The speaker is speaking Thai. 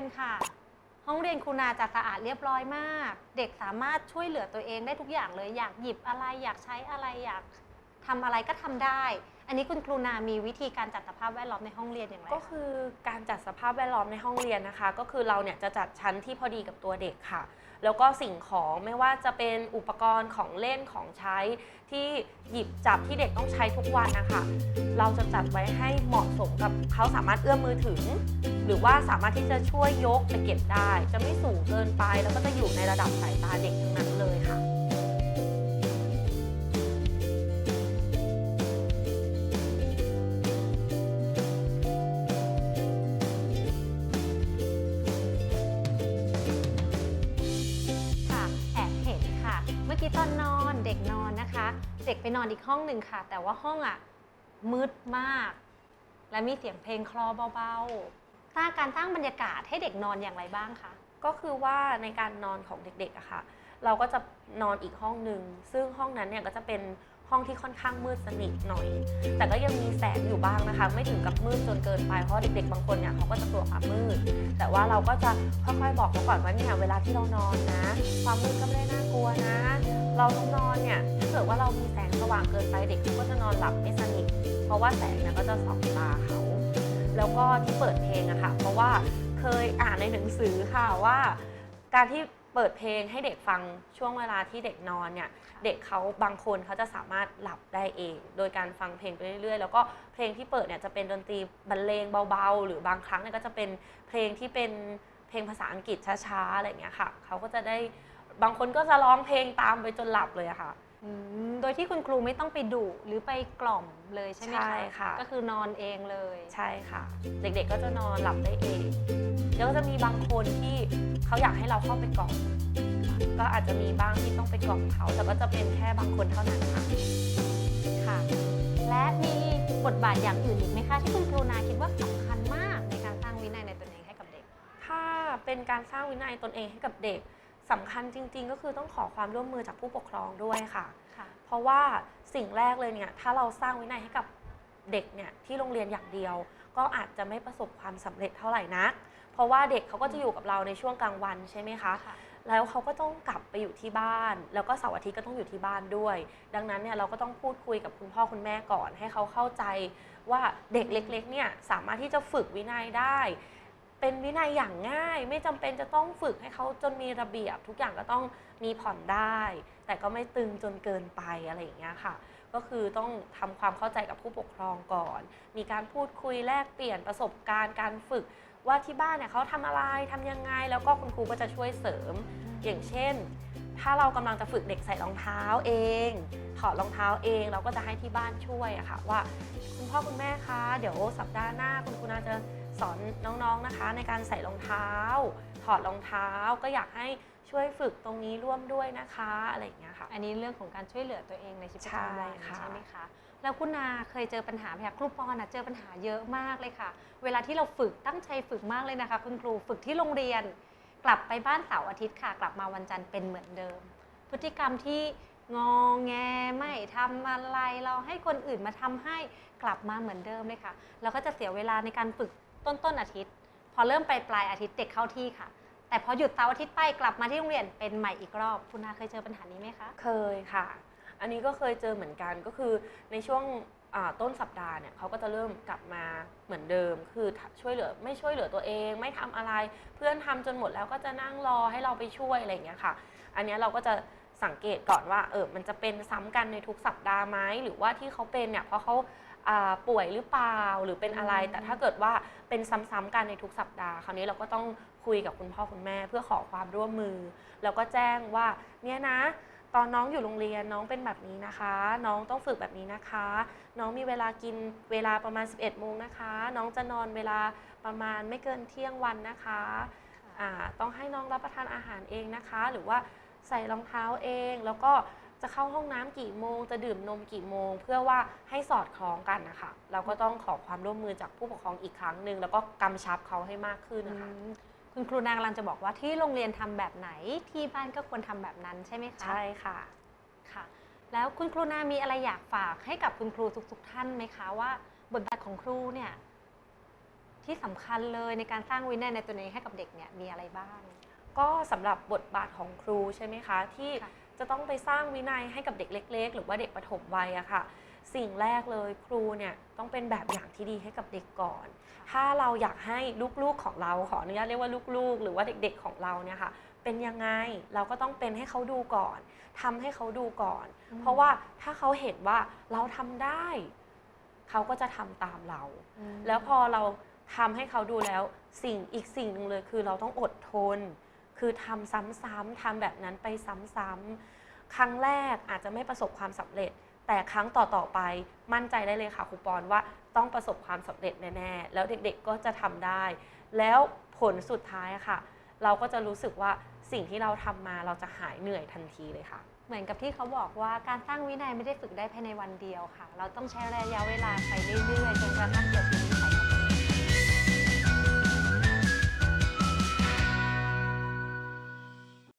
ยนครูนาจะสะอาดเรียบร้อยมาก เด็กสามารถช่วยเหลือตัวเองได้ทุกอย่างเลย อยากหยิบอะไรอยากใช้อะไรอยากทำอะไรก็ทำได้ อันนี้คุณครูนามีวิธีการจัดสภาพแวดล้อมในห้องเรียนอย่างไรก็คือการจัดสภาพแวดล้อมในห้องเรียนนะคะ ก็คือเราเนี่ยจะจัดชั้นที่พอดีกับตัวเด็กค่ะ แล้วก็สิ่งของไม่ว่าจะเป็นอุปกรณ์ของเล่นของใช้ที่หยิบจับที่เด็กต้องใช้ทุกวันนะคะ เราจะจัดไว้ให้เหมาะสมกับเขาสามารถเอื้อมมือถึง หรือว่าสามารถที่จะช่วยยกไปเก็บได้ จะไม่สูงเกินไป แล้วก็จะอยู่ในระดับสายตาเด็กทั้งนั้นเลยค่ะค่ะแอบเห็นค่ะเมื่อกี้ตอนนอนเด็กนอนนะคะ เด็กไปนอนอีกห้องหนึ่งค่ะ แต่ว่าห้องอะมืดมาก และมีเสียงเพลงคลอเบาๆ สร้างการสร้างบรรยากาศให้เด็กนอนอย่างไรบ้างคะ ก็คือว่าในการนอนของเด็กๆอะค่ะ เราก็จะนอนอีกห้องหนึ่งซึ่งห้องนั้นเนี่ยก็จะเป็นห้องที่ค่อนข้างมืดสนิทหน่อย แต่ก็ยังมีแสงอยู่บ้างนะคะ ไม่ถึงกับมืดจนเกินไป เพราะเด็กๆ บางคนเนี่ยเขาก็จะกลัวความมืด แต่ว่าเราก็จะค่อยๆ บอกเขาก่อนว่าเนี่ยเวลาที่เรานอนนะ ความมืดก็ไม่ได้น่ากลัวนะ เราต้องนอนเนี่ยถ้าเกิดว่าเรามีแสงสว่างเกินไปเด็กเขาก็จะนอนหลับไม่สนิท เพราะว่าแสงเนี่ยก็จะส่องตาเขา แล้วก็ที่เปิดเพลงอะค่ะ เพราะว่าเคยอ่านในหนังสือค่ะว่า การที่เปิดเพลงให้เด็กฟังช่วงเวลาที่เด็กนอนเนี่ยเด็กเขาบางคนเขาจะสามารถหลับได้เอง โดยการฟังเพลงไปเรื่อยๆ แล้วก็เพลงที่เปิดเนี่ยจะเป็นดนตรีบรรเลงเบาๆ หรือบางครั้งเนี่ยก็จะเป็นเพลงที่เป็นเพลงภาษาอังกฤษช้าๆอะไรอย่างเงี้ยค่ะเขาก็จะได้บางคนก็จะร้องเพลงตามไปจนหลับเลยอะค่ะ อืมโดยที่คุณครูไม่ต้องไปดุหรือไปกล่อมเลยใช่ไหมคะใช่ค่ะ ก็คือนอนเองเลย ใช่ค่ะ เด็กๆก็จะนอนหลับได้เอง แล้วก็จะมีบางคนที่เขาอยากให้เราเข้าไปกล่อมก็อาจจะมีบ้างที่ต้องไปกล่อมเขา แต่ก็จะเป็นแค่บางคนเท่านั้นค่ะ ค่ะ และมีบทบาทอย่างอื่นอีกไหมคะ ที่คุณครูนาคิดว่าสำคัญมากในการสร้างวินัยในตนเองให้กับเด็ก ถ้าเป็นการสร้างวินัยตนเองให้กับเด็ก สำคัญจริง ๆ ก็คือต้องขอความร่วมมือจากผู้ปกครองด้วยค่ะค่ะ เพราะว่าสิ่งแรกเลยเนี่ยถ้าเราสร้างวินัยให้กับเด็กเนี่ยที่โรงเรียนอย่างเดียว ก็อาจจะไม่ประสบความสำเร็จเท่าไหร่นัก เพราะว่าเด็กเขาก็จะอยู่กับเราในช่วงกลางวันใช่ไหมคะค่ะแล้วเขาก็ต้องกลับไปอยู่ที่บ้าน แล้วก็เสาร์อาทิตย์ก็ต้องอยู่ที่บ้านด้วย ดังนั้นเนี่ยเราก็ต้องพูดคุยกับคุณพ่อคุณแม่ก่อน ให้เขาเข้าใจว่าเด็กเล็กๆเนี่ยสามารถที่จะฝึกวินัยได้ เป็นวินัยอย่างง่าย ไม่จำเป็นจะต้องฝึกให้เขาจนมีระเบียบ ทุกอย่างก็ต้องมีผ่อนได้ แต่ก็ไม่ตึงจนเกินไปอะไรอย่างเงี้ยค่ะ ก็คือต้องทำความเข้าใจกับผู้ปกครองก่อน มีการพูดคุยแลกเปลี่ยนประสบการณ์การฝึกว่าที่บ้านเนี่ยเขาทำอะไรทำยังไง แล้วก็คุณครูก็จะช่วยเสริม อย่างเช่น ถ้าเรากำลังจะฝึกเด็กใส่รองเท้าเอง ถอดรองเท้าเอง เราก็จะให้ที่บ้านช่วยอะค่ะว่า คุณพ่อคุณแม่คะเดี๋ยวสัปดาห์หน้าคุณครูนาจะ สอนน้องๆนะคะ ในการใส่รองเท้า ถอดรองเท้าก็อยากให้ช่วยฝึกตรงนี้ร่วมด้วยนะคะอะไรอย่างเงี้ยค่ะ อันนี้เรื่องของการช่วยเหลือตัวเองในชีวิตประจำวันใช่ค่ะใช่ไหมคะแล้วคุณนาเคยเจอปัญหาไหมคะครูปอนอะเจอปัญหาเยอะมากเลยค่ะ เวลาที่เราฝึกตั้งใจฝึกมากเลยนะคะ คุณครูฝึกที่โรงเรียน กลับไปบ้านเสาร์อาทิตย์ค่ะ กลับมาวันจันทร์เป็นเหมือนเดิม พฤติกรรมที่งอแงไม่ทำอะไรเราให้คนอื่นมาทำให้กลับมาเหมือนเดิมเลยค่ะ เราก็จะเสียเวลาในการฝึก ต้นต้นอาทิตย์ พอเริ่มไปปลายอาทิตย์เด็กเข้าที่ค่ะ แต่พอหยุดเสาร์อาทิตย์ไปกลับมาที่โรงเรียนเป็นใหม่อีกรอบคุณนาเคยเจอปัญหานี้ไหมคะ เคยค่ะ อันนี้ก็เคยเจอเหมือนกันก็คือในช่วงอ่าต้นสัปดาห์เนี่ยเขาก็จะเริ่มกลับมาเหมือนเดิม คือช่วยเหลือไม่ช่วยเหลือตัวเอง ไม่ทำอะไร เพื่อนทำจนหมดแล้วก็จะนั่งรอให้เราไปช่วยอะไรอย่างเงี้ยค่ะ อันเนี้ยเราก็จะสังเกตก่อนว่าเออมันจะเป็นซ้ำกันในทุกสัปดาห์ไหมหรือว่าที่เขาเป็นเนี่ยเพราะเขา ป่วยหรือเปล่าหรือเป็นอะไรอืมแต่ถ้าเกิดว่าเป็นซ้ำๆกันในทุกสัปดาห์ คราวนี้เราก็ต้องคุยกับคุณพ่อคุณแม่ เพื่อขอความร่วมมือ แล้วก็แจ้งว่าเนี่ยนะ ตอนน้องอยู่โรงเรียนน้องเป็นแบบนี้นะคะ น้องต้องฝึกแบบนี้นะคะ น้องมีเวลากินเวลาประมาณ 11โมงนะคะ น้องจะนอนเวลาประมาณไม่เกินเที่ยงวันนะคะอ่าต้องให้น้องรับประทานอาหารเองนะคะ หรือว่าใส่รองเท้าเองแล้วก็ จะเข้าห้องน้ำกี่โมง จะดื่มนมกี่โมง เพื่อว่าให้สอดคล้องกันนะคะเราก็ต้องขอความร่วมมือจากผู้ปกครองอีกครั้งหนึ่งแล้วก็กำชับเขาให้มากขึ้นนะคะอืมคุณครูนางกำลังจะบอกว่าที่โรงเรียนทำแบบไหนที่บ้านก็ควรทำแบบนั้นใช่ไหมคะใช่ค่ะค่ะ แล้วคุณครูนามีอะไรอยากฝากให้กับคุณครูทุก ๆ ท่านไหมคะว่า บทบาทของครูเนี่ยที่สำคัญเลยในการสร้างวินัยในตัวเองให้กับเด็กเนี่ยมีอะไรบ้าง ก็สำหรับบทบาทของครูใช่ไหมคะ ที่ค่ะ จะต้องไปสร้างวินัยให้กับเด็กเล็ก ๆ หรือว่าเด็กประถมวัยอะค่ะ สิ่งแรกเลยครูเนี่ยต้องเป็นแบบอย่างที่ดีให้กับเด็กก่อน ถ้าเราอยากให้ลูกๆของเราขออนุญาตเรียกว่าลูกๆ หรือว่าเด็กๆของเราเนี่ยค่ะเป็นยังไงเราก็ต้องเป็นให้เขาดูก่อนทำให้เขาดูก่อนอืมเพราะว่าถ้าเขาเห็นว่าเราทำได้ เขาก็จะทำตามเราอืมแล้วพอเราทำให้เขาดูแล้วสิ่งอีกสิ่งหนึ่งเลยคือเราต้องอดทน คือทำซ้ำๆทำแบบนั้นไปซ้ำๆครั้งแรกอาจจะไม่ประสบความสำเร็จ แต่ครั้งต่อๆไปมั่นใจได้เลยค่ะครูปอนว่าต้องประสบความสำเร็จแน่ๆแล้วเด็กๆก็จะทำได้ แล้วผลสุดท้ายค่ะ เราก็จะรู้สึกว่าสิ่งที่เราทำมาเราจะหายเหนื่อยทันทีเลยค่ะ เหมือนกับที่เขาบอกว่าการสร้างวินัยไม่ได้ฝึกได้ภายในวันเดียวค่ะ เราต้องใช้ระยะเวลาใช้